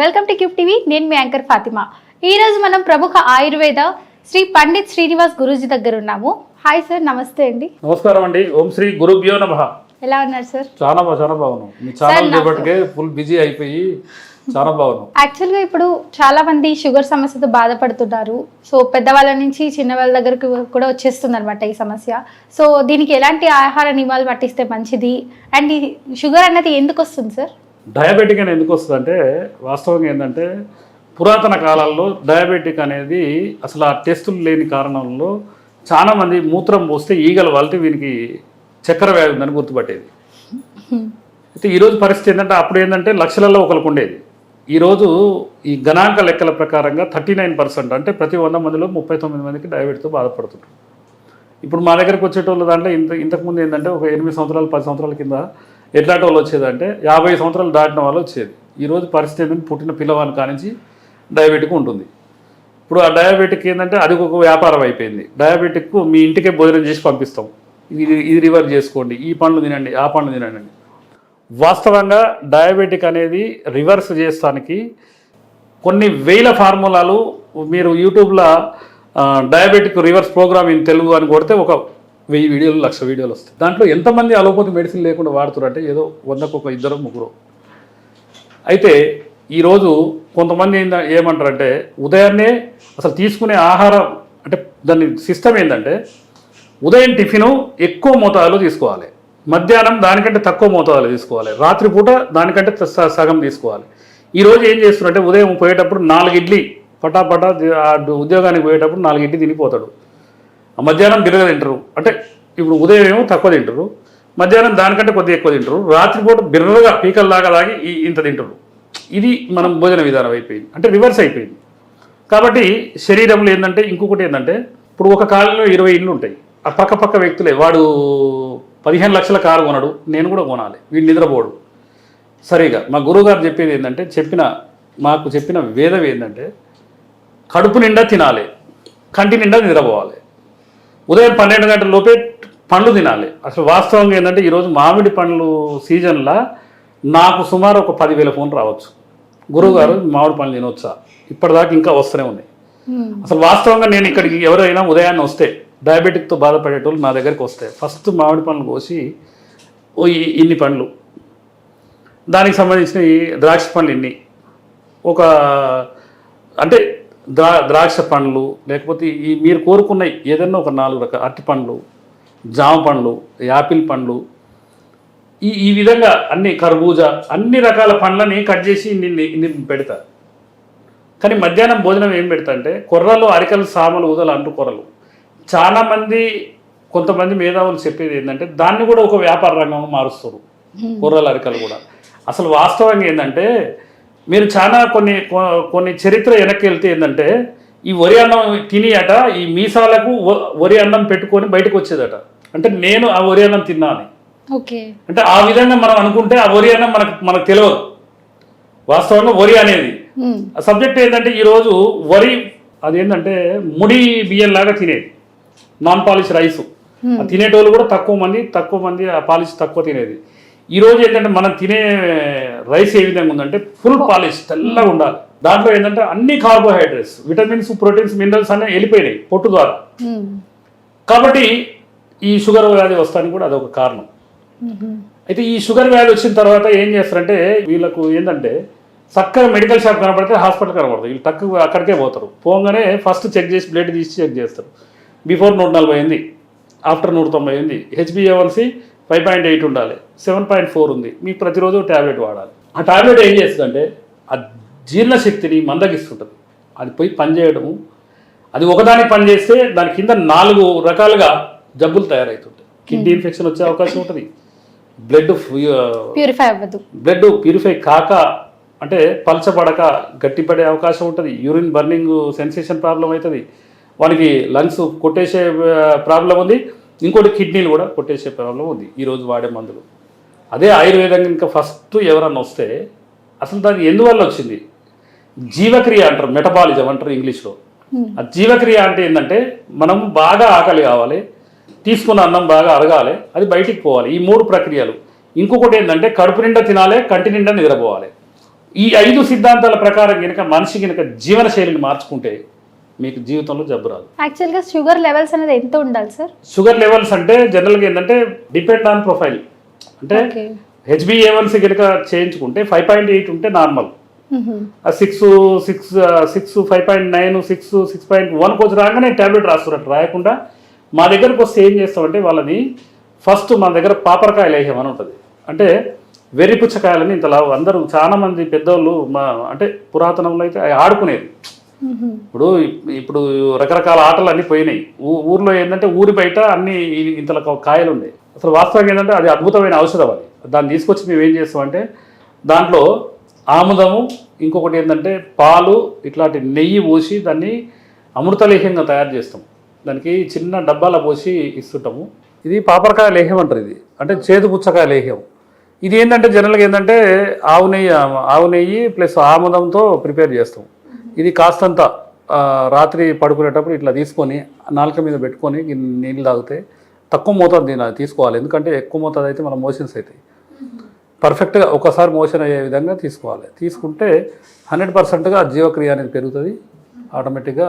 Welcome to cube TV. నేను మీ anchor Fatima. ఈ రోజు మనం ప్రముఖ ఆయుర్వేద శ్రీ పండిత్ శ్రీనివాస్ గురూజీ దగ్గర ఉన్నాము. హాయ్ సార్ నమస్తే అండి. నమస్కారం అండి. ఓం శ్రీ గురుభ్యో నమ. ఎలా ఉన్నారు సార్ చాలా బాగా చాలా బాగున్నాం. మీ ఛానల్ చేపటికే ఫుల్ బిజీ అయిపోయి చాలా బాగున్నాం. యాక్చువల్గా ఇప్పుడు చాలా మంది షుగర్ సమస్యతో బాధపడుతున్నారు. సో పెద్దవాళ్ళ నుంచి చిన్న వాళ్ళ దగ్గరకు కూడా వచ్చేస్తుంది అనమాట ఈ సమస్య. సో దీనికి ఎలాంటి ఆహార నియమాలు పట్టిస్తే మంచిది? అండ్ ఈ షుగర్ అన్నది ఎందుకు వస్తుంది సార్ డయాబెటిక్ అని ఎందుకు వస్తుంది అంటే వాస్తవంగా ఏంటంటే పురాతన కాలాల్లో డయాబెటిక్ అనేది అసలు ఆ టెస్టులు లేని కారణంలో చాలా మంది మూత్రం పోస్తే ఈగలు వాళ్తే వీనికి చక్కెర వ్యాధి ఉందని గుర్తుపట్టేది. అయితే ఈరోజు పరిస్థితి ఏంటంటే అప్పుడు ఏంటంటే లక్షలలో ఒకరికి ఉండేది. ఈరోజు ఈ గణాంక లెక్కల ప్రకారంగా థర్టీ నైన్ పర్సెంట్ అంటే ప్రతి వంద మందిలో ముప్పై తొమ్మిది మందికి డయాబెటీస్తో బాధపడుతుంటారు. ఇప్పుడు మా దగ్గరికి వచ్చేటోళ్ళు దాంట్లో ఇంత ఇంతకుముందు ఏంటంటే ఒక ఎనిమిది సంవత్సరాలు పది సంవత్సరాల కింద ఎట్లాంటి వాళ్ళు వచ్చేదంటే యాభై సంవత్సరాలు దాటిన వాళ్ళు వచ్చేది. ఈరోజు పరిస్థితి ఏంటంటే పుట్టిన పిల్లవాని కానించి డయాబెటిక్ ఉంటుంది. ఇప్పుడు ఆ డయాబెటిక్ ఏంటంటే అది ఒక వ్యాపారం అయిపోయింది. డయాబెటిక్ మీ ఇంటికే భోజనం చేసి పంపిస్తాం. ఇది ఇది రివర్ చేసుకోండి. ఈ పండ్లు తినండి ఆ పండ్లు తినండి. వాస్తవంగా డయాబెటిక్ అనేది రివర్స్ చేస్తానికి కొన్ని వేల ఫార్ములాలు మీరు యూట్యూబ్లో diabetic reverse program in Telugu అని కొడితే ఒక వెయ్యి వీడియోలు లక్ష వీడియోలు వస్తాయి. దాంట్లో ఎంతమంది అలోపతి మెడిసిన్ లేకుండా వాడుతారు అంటే ఏదో వందకు ఒక ఇద్దరు ముగ్గురు. అయితే ఈరోజు కొంతమంది ఏమంటారంటే ఉదయాన్నే అసలు తీసుకునే ఆహారం అంటే దాని సిస్టమ్ ఏంటంటే ఉదయం టిఫిను ఎక్కువ మోతాదులో తీసుకోవాలి. మధ్యాహ్నం దానికంటే తక్కువ మోతాదులో తీసుకోవాలి. రాత్రిపూట దానికంటే స- సగం తీసుకోవాలి. ఈరోజు ఏం చేస్తున్నారంటే ఉదయం పోయేటప్పుడు నాలుగు ఇడ్లీ పటాపటా ఉద్యోగానికి పోయేటప్పుడు నాలుగు ఇడ్లీ తినిపోతాడు. మధ్యాహ్నం బిరగ తింటారు. అంటే ఇప్పుడు ఉదయం ఏమో తక్కువ తింటారు. మధ్యాహ్నం దానికంటే కొద్దిగా ఎక్కువ తింటారు. రాత్రిపూట బిర్రగా పీకల్లాగా లాగి ఇంత తింటారు. ఇది మనం భోజన విధానం అయిపోయింది. అంటే రివర్స్ అయిపోయింది. కాబట్టి శరీరంలో ఏంటంటే ఇంకొకటి ఏంటంటే ఇప్పుడు ఒక కాలంలో ఇరవై ఇళ్ళు ఉంటాయి. ఆ పక్క పక్క వ్యక్తులే వాడు పదిహేను లక్షల కారు కొనడు నేను కూడా కొనాలి వీడు నిద్రపోడు. సరిగా మా గురువుగారు చెప్పేది ఏంటంటే చెప్పిన మాకు చెప్పిన వేదం ఏంటంటే కడుపు నిండా తినాలి కంటి నిండా నిద్రపోవాలి. ఉదయం పన్నెండు గంటల లోపే పండ్లు తినాలి. అసలు వాస్తవంగా ఏంటంటే ఈరోజు మామిడి పండ్లు సీజన్లో నాకు సుమారు ఒక పదివేల ఫోన్ రావచ్చు. గురువుగారు మామిడి పండ్లు తినొచ్చా? ఇప్పటిదాకా ఇంకా వస్తూనే ఉన్నాయి. అసలు వాస్తవంగా నేను ఇక్కడికి ఎవరైనా ఉదయాన్నే వస్తే డయాబెటిక్తో బాధపడేటోళ్ళు నా దగ్గరికి వస్తే ఫస్ట్ మామిడి పండ్లు కోసి ఓ ఇన్ని పండ్లు. దానికి సంబంధించిన ద్రాక్ష పండ్లు ఇన్ని. ఒక అంటే ద్రా ద్రాక్ష పండ్లు లేకపోతే ఈ మీరు కోరుకున్న ఏదైనా ఒక నాలుగు రకాల అరటి పండ్లు జామ పండ్లు యాపిల్ పండ్లు ఈ ఈ విధంగా అన్ని కర్బూజా అన్ని రకాల పండ్లని కట్ చేసి ఇన్ని పెడతా. కానీ మధ్యాహ్నం భోజనం ఏం పెడతా అంటే కొర్రలు అరికలు సామలు ఊదలు అంటు కొర్రలు. చాలా మంది కొంతమంది మేధావులు చెప్పేది ఏంటంటే దాన్ని కూడా ఒక వ్యాపార రంగంగా మారుస్తారు. కొర్రలు అరికలు కూడా. అసలు వాస్తవంగా ఏంటంటే మీరు చాలా కొన్ని కొన్ని చరిత్ర వెనక్కి వెళ్తే ఏంటంటే ఈ వరి అన్నం తిని అట ఈ మీసాలకు వరి అన్నం పెట్టుకొని బయటకు వచ్చేదట. అంటే నేను ఆ వరి అన్నం తిన్నాను ఓకే. అంటే ఆ విధంగా మనం అనుకుంటే ఆ వరి అన్నం మనకు మనకు తెలియదు. వాస్తవంగా వరి అనేది. సబ్జెక్ట్ ఏంటంటే ఈరోజు వరి అదేంటంటే ముడి బియ్యం లాగా తినేది. Non polish rice. తినేటోళ్ళు కూడా తక్కువ మంది తక్కువ మంది ఆ పాలిష్ తక్కువ తినేది. ఈ రోజు ఏంటంటే మనం తినే రైస్ ఏ విధంగా ఉందంటే ఫుల్ పాలిష్ తెల్లగా ఉండాలి. దాంట్లో ఏంటంటే అన్ని కార్బోహైడ్రేట్స్ విటమిన్స్ ప్రోటీన్స్ మినరల్స్ అన్నీ వెళ్ళిపోయినాయి పొట్టు ద్వారా. కాబట్టి ఈ షుగర్ వ్యాధి వస్తానికి కూడా అదొక కారణం. అయితే ఈ షుగర్ వ్యాధి వచ్చిన తర్వాత ఏం చేస్తారంటే వీళ్ళకు ఏంటంటే చక్కగా మెడికల్ షాప్ కనపడితే హాస్పిటల్ కనపడదు. వీళ్ళు తక్కువ అక్కడికే పోతారు. పోగానే ఫస్ట్ చెక్ చేసి బ్లడ్ తీసి చెక్ చేస్తారు. బిఫోర్ నూట నలభై ఉంది ఆఫ్టర్ నూట తొంభై ఉంది హెచ్బిఏవన్సి ఫైవ్ పాయింట్ ఎయిట్ ఉండాలి. సెవెన్ పాయింట్ ఫోర్ ఉంది. మీకు ప్రతిరోజు ట్యాబ్లెట్ వాడాలి. ఆ ట్యాబ్లెట్ ఏం చేస్తుందంటే ఆ జీర్ణశక్తిని మందగిస్తుంటుంది. అది పోయి పనిచేయడము అది ఒకదానికి పని చేస్తే దాని కింద నాలుగు రకాలుగా జబ్బులు తయారవుతుంటాయి కిడ్నీ ఇన్ఫెక్షన్ వచ్చే అవకాశం ఉంటుంది. బ్లడ్ ప్యూరిఫై అవ్వదు. బ్లడ్ ప్యూరిఫై కాక అంటే పలచబడక గట్టిపడే అవకాశం ఉంటుంది. యూరిన్ బర్నింగ్ సెన్సేషన్ ప్రాబ్లం అవుతుంది. వానికి లంగ్స్ కొట్టేసే ప్రాబ్లం ఉంది. ఇంకోటి కిడ్నీలు కూడా కొట్టేసే ప్రాబ్లం ఉంది. ఈరోజు వాడే మందులు. అదే ఆయుర్వేదం ఇంకా ఫస్ట్ ఎవరన్నా వస్తే అసలు దాని ఎందువల్ల వచ్చింది? జీవక్రియ అంటారు మెటబాలిజం అంటారు ఇంగ్లీష్లో. ఆ జీవక్రియ అంటే ఏంటంటే మనం బాగా ఆకలి కావాలి తీసుకున్న అన్నం బాగా అరగాలి అది బయటికి పోవాలి. ఈ మూడు ప్రక్రియలు. ఇంకొకటి ఏంటంటే కడుపు నిండా తినాలి కంటి నిండా నిద్రపోవాలి. ఈ ఐదు సిద్ధాంతాల ప్రకారం కనుక మనిషి కనుక జీవన శైలిని మార్చుకుంటే మీకు జీవితంలో జబ్బు రాదు. యాక్చువల్గా షుగర్ లెవెల్స్ అనేది ఎంత ఉండాలి సార్ షుగర్ లెవెల్స్ అంటే జనరల్గా ఏంటంటే డిపెండ్ ఆన్ ప్రొఫైల్ అంటే హెచ్బిఏవన్సీ కనుక చేయించుకుంటే ఫైవ్ పాయింట్ ఎయిట్ ఉంటే నార్మల్ ఆ six six six five point nine six six point one కొంచెం రాగానే ట్యాబ్లెట్ రాస్తున్నట్టు రాయకుండా మా దగ్గరకు వస్తే ఏం చేస్తామంటే వాళ్ళని ఫస్ట్ మన దగ్గర పాపరకాయ లేహ్యం అని ఉంటుంది. అంటే వెర్రి పుచ్చకాయలని ఇంత లావు అందరూ చాలా మంది పెద్దోళ్ళు మా అంటే పురాతనంలో అయితే ఆడుకునేది. ఇప్పుడు ఇప్పుడు రకరకాల ఆటలు అన్నీ పోయినాయి ఊర్లో ఏంటంటే ఊరి బయట అన్ని ఇంతలో ఇంతల కాయలు ఉన్నాయి. అసలు వాస్తవంగా ఏంటంటే అది అద్భుతమైన ఔషధం అది. దాన్ని తీసుకొచ్చి మేము ఏం చేస్తామంటే దాంట్లో ఆముదము ఇంకొకటి ఏంటంటే పాలు ఇట్లాంటి నెయ్యి పోసి దాన్ని అమృతలేహ్యంగా తయారు చేస్తాం. దానికి చిన్న డబ్బాల పోసి ఇస్తుంటాము. ఇది పాపరకాయ లేహ్యం అంటారు ఇది. అంటే చేదు పుచ్చకాయ లేహ్యం. ఇది ఏంటంటే జనరల్గా ఏంటంటే ఆవు నెయ్యి ఆవు నెయ్యి ప్లస్ ఆముదంతో ప్రిపేర్ చేస్తాం. ఇది కాస్తంత రాత్రి పడుకునేటప్పుడు ఇట్లా తీసుకొని నాలుక మీద పెట్టుకొని నీళ్ళు తాగితే తక్కువ మోతాదు దీని తీసుకోవాలి. ఎందుకంటే ఎక్కువ మోతాదు అయితే మన మోషన్స్ అవుతాయి. పర్ఫెక్ట్గా ఒకసారి మోషన్ అయ్యే విధంగా తీసుకోవాలి. తీసుకుంటే హండ్రెడ్ పర్సెంట్గా జీవక్రియ అనేది పెరుగుతుంది. ఆటోమేటిక్గా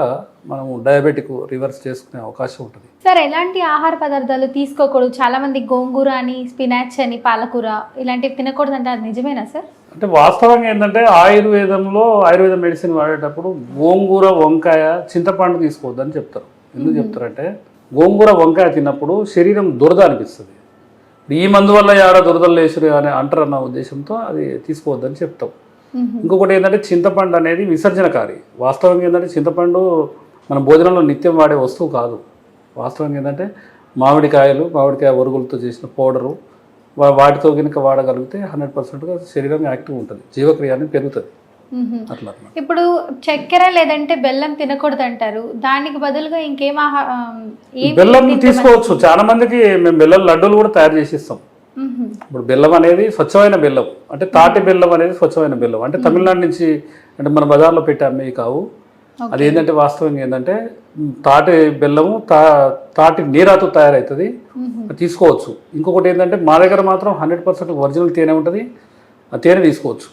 మనము డయాబెటిక్ రివర్స్ చేసుకునే అవకాశం ఉంటుంది. సార్ ఎలాంటి ఆహార పదార్థాలు తీసుకోకూడదు? చాలామంది గోంగూర అని స్పినాచ్ అని పాలకూర ఇలాంటివి తినకూడదంటే అది నిజమేనా సార్? అంటే వాస్తవంగా ఏంటంటే ఆయుర్వేదంలో ఆయుర్వేద మెడిసిన్ వాడేటప్పుడు గోంగూర వంకాయ చింతపండు తీసుకోవద్దని చెప్తారు. ఎందుకు చెప్తారంటే గోంగూర వంకాయ తిన్నప్పుడు శరీరం దురద అనిపిస్తుంది. ఈ మందు వల్ల యాడ దురదలు లేచురు అని అంటారన్న ఉద్దేశంతో అది తీసుకోవద్దని చెప్తాం. ఇంకొకటి ఏంటంటే చింతపండు అనేది విసర్జనకారి. వాస్తవంగా ఏంటంటే చింతపండు మన భోజనంలో నిత్యం వాడే వస్తువు కాదు. వాస్తవంగా ఏంటంటే మామిడికాయలు మామిడికాయ ఒరుగులతో చేసిన పౌడరు వాటితో కనుక వాడగలిగితే హండ్రెడ్ పర్సెంట్గా శరీరం యాక్టివ్ ఉంటుంది. జీవక్రియ అనేది పెరుగుతుంది అట్లా. ఇప్పుడు చక్కెర లేదంటే బెల్లం తినకూడదు అంటారు దానికి బదులుగా ఇంకేం బెల్లం తీసుకోవచ్చు. చాలా మందికి మేము బెల్లం లడ్డూలు కూడా తయారు చేసి ఇస్తాం. ఇప్పుడు బెల్లం అనేది స్వచ్ఛమైన బెల్లం. అంటే తాటి బెల్లం అనేది స్వచ్ఛమైన బెల్లం. అంటే తమిళనాడు నుంచి అంటే మన బజార్లో పెట్టి అమ్మేవి కావు. అది ఏంటంటే వాస్తవంగా ఏంటంటే తాటి బెల్లము తా తాటి నీరాతో తయారవుతుంది తీసుకోవచ్చు. ఇంకొకటి ఏంటంటే మా దగ్గర మాత్రం హండ్రెడ్ పర్సెంట్ ఒరిజినల్ తేనె ఉంటుంది. ఆ తేనె తీసుకోవచ్చు.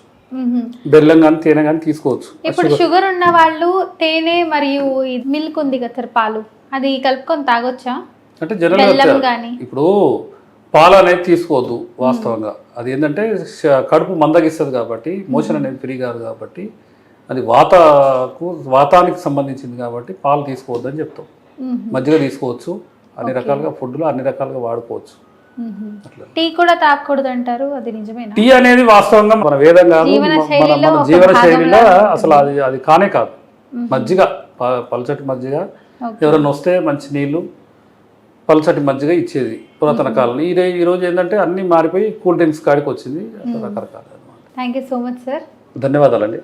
బెల్లం కానీ తేనె కానీ తీసుకోవచ్చు. ఇప్పుడు షుగర్ ఉన్న వాళ్ళు తేనె మరియు మిల్క్ ఉంది కదా సార్ పాలు. అది కలుపుకొని తాగొచ్చా? అంటే కానీ ఇప్పుడు పాలు అనేది తీసుకోవద్దు వాస్తవంగా. అది ఏంటంటే కడుపు మందగిస్తుంది కాబట్టి మోషన్ అనేది ఫ్రీ కాదు కాబట్టి అది వాతకు వాతానికి సంబంధించింది కాబట్టి పాలు తీసుకోవద్దని చెప్తాం. మజ్జిగ తీసుకోవచ్చు అన్ని రకాలుగా ఫుడ్లో అన్ని రకాలుగా వాడుకోవచ్చు. టీ కూడా తాగకూడదు అంటారు అది నిజమేనా? టీ అనేది వాస్తవంగా మన వేదం కాదు మన జీవన శైలిలో అసలు అది అది కానే కాదు. మజ్జిగ పల్చటి మజ్జిగ. Okay. ఎవరైనా వస్తే మంచి నీళ్ళు పల్చటి మజ్జిగ ఇచ్చేది పురాతన కాలంలో. ఈ రే- ఈ రోజు ఏంటంటే అన్ని మారిపోయి కూల్ డ్రింక్స్ కాడికి వచ్చింది. రకరకాలు thank you so much sir. ధన్యవాదాలండి.